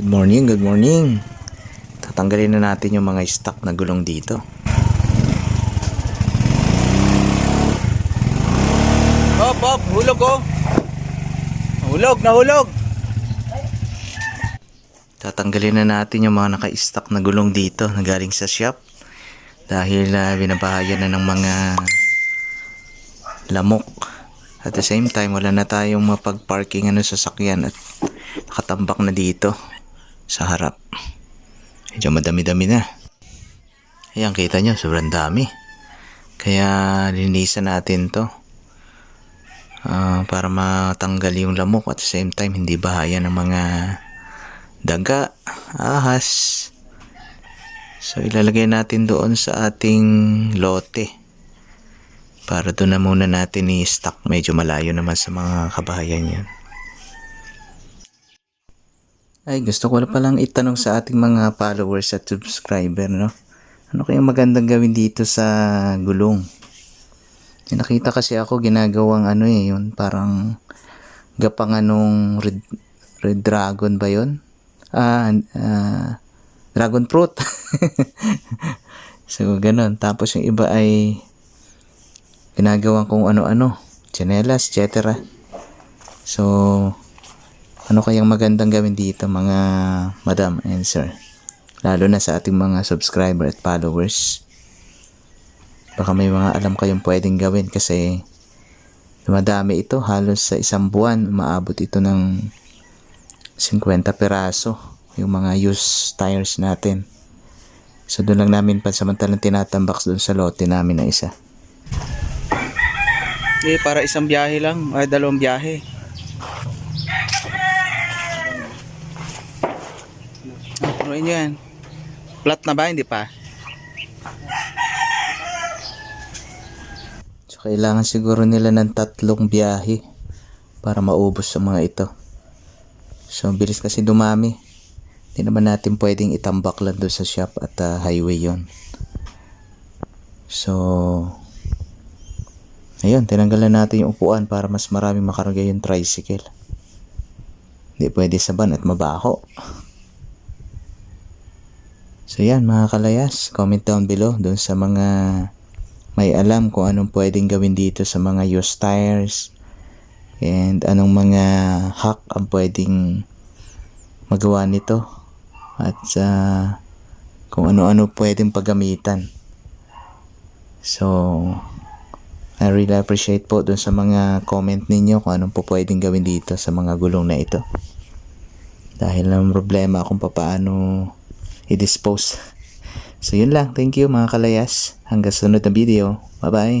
Good morning, good morning. Tatanggalin na natin yung mga stock na gulong dito. Hop, hop, hulog oh. Hulog, nahulog. Tatanggalin na natin yung mga naka-stock na gulong dito na galing sa shop. Dahil uh, binabahayan na ng mga lamok. At the same time, wala na tayong mapag-parking ano sa sakyan at nakatambak na dito sa harap. Medyo madami-dami na. Ayan, kita nyo, sobrang dami. Kaya linisan natin to. Ah, para matanggal yung lamok at same time hindi bahaya ng mga daga, ahas. So ilalagay natin doon sa ating lote. Para doon na muna natin i-stock. Medyo malayo naman sa mga kabahayan yan. Ay, gusto ko palang itanong sa ating mga followers at subscriber, no? Ano kayang magandang gawin dito sa gulong? Nakita kasi ako ginagawang ano eh, yun parang gapangan nung red, red dragon ba yun? Ah, ah, dragon fruit. so, ganun. Tapos yung iba ay ginagawang kung ano-ano, chinelas, etc. So, ano kayang magandang gawin dito mga madam and sir? Lalo na sa ating mga subscriber at followers. Baka may mga alam kayong pwedeng gawin kasi dumadami ito. Halos sa isang buwan, umaabot ito ng 50 peraso yung mga used tires natin. So doon lang namin pansamantalang tinatambak doon sa lote namin na isa. Eh, para isang biyahe lang, ay dalawang biyahe. Punuin nyo yan. Flat na ba? Hindi pa. So kailangan siguro nila ng tatlong biyahe para maubos sa mga ito. So bilis kasi dumami. Hindi naman natin pwedeng itambak lang doon sa shop at ah, highway yon. So Ayun, tinanggalan natin yung upuan para mas maraming makarga yung tricycle. Hindi pwede saban at mabaho. So yan mga kalayas, comment down below dun sa mga may alam kung anong pwedeng gawin dito sa mga used tires and anong mga hack ang pwedeng magawa nito at sa kung ano-ano pwedeng paggamitan. So, I really appreciate po dun sa mga comment ninyo kung anong po pwedeng gawin dito sa mga gulong na ito. Dahil ang problema kung paano i-dispose. So yun lang. Thank you mga kalayas. Hanggang sunod na video. Bye bye.